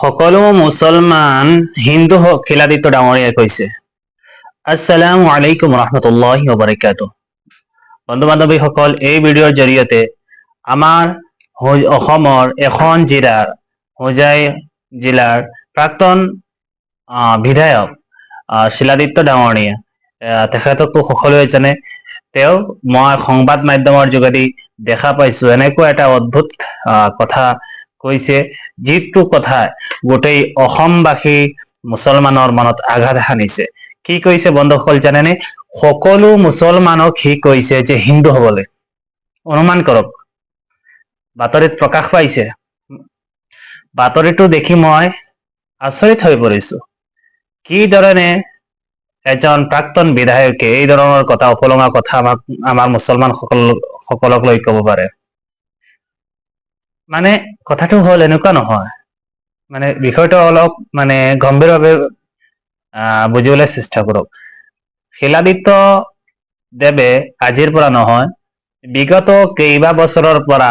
সকলো মুছলমান হিন্দু খিলাদিত্য ডাঙৰীয়াই কৈছে। আসসালামু আলাইকুম ৰহমতুল্লাহি বাৰাকাতুহ। বন্ধু বান্ধৱীসকল এই ভিডিঅ'ৰ জৰিয়তে আমাৰ অসমৰ এখন জিলাৰ, হোজাই জিলাৰ প্ৰাক্তন বিধায়ক শিলাদিত্য ডাঙৰীয়া তেখেতকতো সকলোৱে জানে। তেওঁ মই সংবাদ মাধ্যমৰ যোগেদি দেখা পাইছো। এনেকুৱা এটা অদ্ভুত কথা কৈছে, যিটো কথাই গোটেই অসমবাসী মুছলমানৰ মনত আঘাত সানিছে কি কৈছে বন্ধুসকল জানেনে? সকলো মুছলমানক সি কৈছে যে হিন্দু হবলৈ। অনুমান কৰক। বাতৰিত প্ৰকাশ পাইছে। বাতৰিটো দেখি মই আচৰিত হৈ পৰিছো। কি ধৰণে এজন প্ৰাক্তন বিধায়কে এই ধৰণৰ কথা, উপলঙা কথা আমাক, আমাৰ মুছলমান সকল, সকলক লৈ ক'ব পাৰে? মানে কথাটো হ'ল এনেকুৱা নহয়। মানে বিষয়টো অলপ মানে গম্ভীৰভাৱে বুজিবলৈ চেষ্টা কৰক। শিলাদিত্য দেৱে আজিৰ পৰা নহয়, বিগত কেইবা বছৰৰ পৰা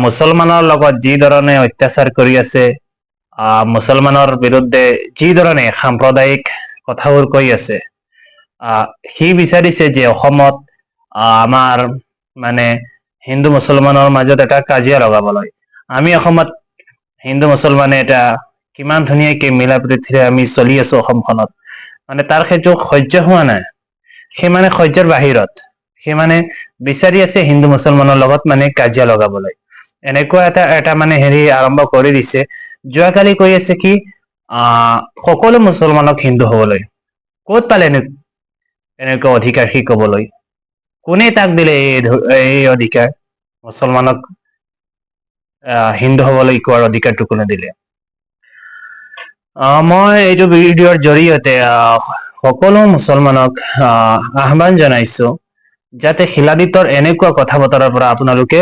মুছলমানৰ লগত যি ধৰণে অত্যাচাৰ কৰি আছে মুছলমানৰ বিৰুদ্ধে যি ধৰণে সাম্প্ৰদায়িক কথাবোৰ কৈ আছে আহ সি বিচাৰিছে যে অসমত আমাৰ মানে হিন্দু মুছলমানৰ মাজত এটা কাজিয়া লগাবলৈ। আমি অসমত হিন্দু মুছলমানে এটা কিমান ধুনীয়াকে মিলা প্ৰীতিৰে আমি চলি আছো অসমখনত। মানে তাৰ সেইটো সহ্য হোৱা নাই। সি মানে সহ্যৰ বাহিৰত। সি মানে বিচাৰি আছে হিন্দু মুছলমানৰ লগত মানে কাজিয়া লগাবলৈ। এনেকুৱা এটা এটা মানে হেৰি আৰম্ভ কৰি দিছে। যোৱাকালি কৈ আছে কি আহ সকলো মুছলমানক হিন্দু হবলৈ। ক'ত পালে এনে এনেকুৱা অধিকাৰ সি কবলৈ? কোনে তাক দিলে এই অধিকাৰ? মুছলমানক হিন্দু হবলৈ কোৱাৰ অধিকাৰটো কোনে দিলে? মই এইটো ভিডিঅ'ৰ জৰিয়তে সকলো মুছলমানক, আহ, আহ্বান জনাইছো যাতে শিলাদিত্যৰ এনেকুৱা কথা বতৰাৰ পৰা আপোনালোকে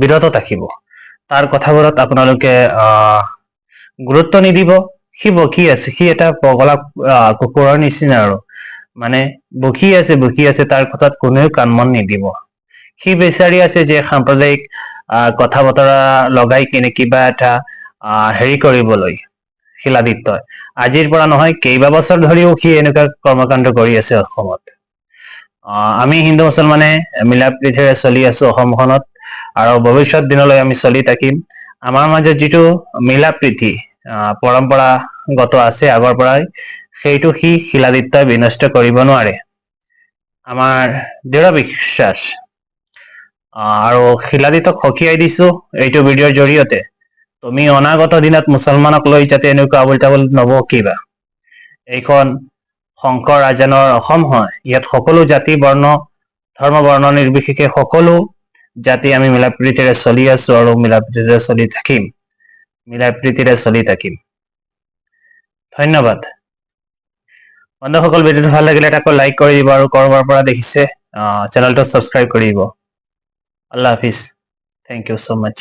বিৰত থাকিব। তাৰ কথাবোৰত আপোনালোকে গুৰুত্ব নিদিব। সি বকি আছে। সি এটা পগলা কুকুৰৰ নিচিনা আৰু। মানে বকি আছে বকি আছে তাৰ কথাত কোনেও কাণ মন নিদিব। সি বিচাৰি আছে যে সাম্প্ৰদায়িক কথা বতৰা লগাই কিনে কিবা এটা হেৰি কৰিবলৈ শিলাদিত্যই। আজিৰ পৰা নহয় কেইবা বছৰ ধৰিও সি এনেকুৱা কৰ্মকাণ্ড কৰি আছে অসমত। আমি হিন্দু মুছলমানে মিলা প্ৰীতিৰে চলি আছো অসমখনত আৰু ভৱিষ্যত দিনলৈ আমি চলি থাকিম। আমাৰ মাজত যিটো মিলা প্ৰীতি আহ, পৰম্পৰাগত আছে আগৰ পৰাই সেইটো সি শিলাদিত্যই বিনষ্ট কৰিব নোৱাৰে। আমাৰ দৃঢ় বিশ্বাস। আৰু শিলাদিত্যক সকীয়াই দিছো এইটো ভিডিঅ'ৰ জৰিয়তে। তুমি অনাগত দিনত মুছলমানক লৈ যাতে এনেকুৱা আবোল তাবোল নবকিবা। এইখন শংকৰ ৰাজানৰ অসম হয়। ইয়াত সকলো জাতি, বৰ্ণ, ধৰ্ম, বৰ্ণ নিৰ্বিশেষে সকলো জাতি আমি মিলা প্ৰীতিৰে চলি আছো আৰু মিলা প্ৰীতিৰে চলি থাকিম। মিলা প্ৰীতিৰে চলি থাকিম। ধন্যবাদ। বন্ধুসকল ভিডিঅ'টো ভালো লাগিলে এটা লাইক কৰি দিব আৰু কৰবাৰ পৰা দেখিছে চেনেলটো ছাবস্ক্ৰাইব কৰি দিব। আল্লাহ হাফিজ। Thank you so' much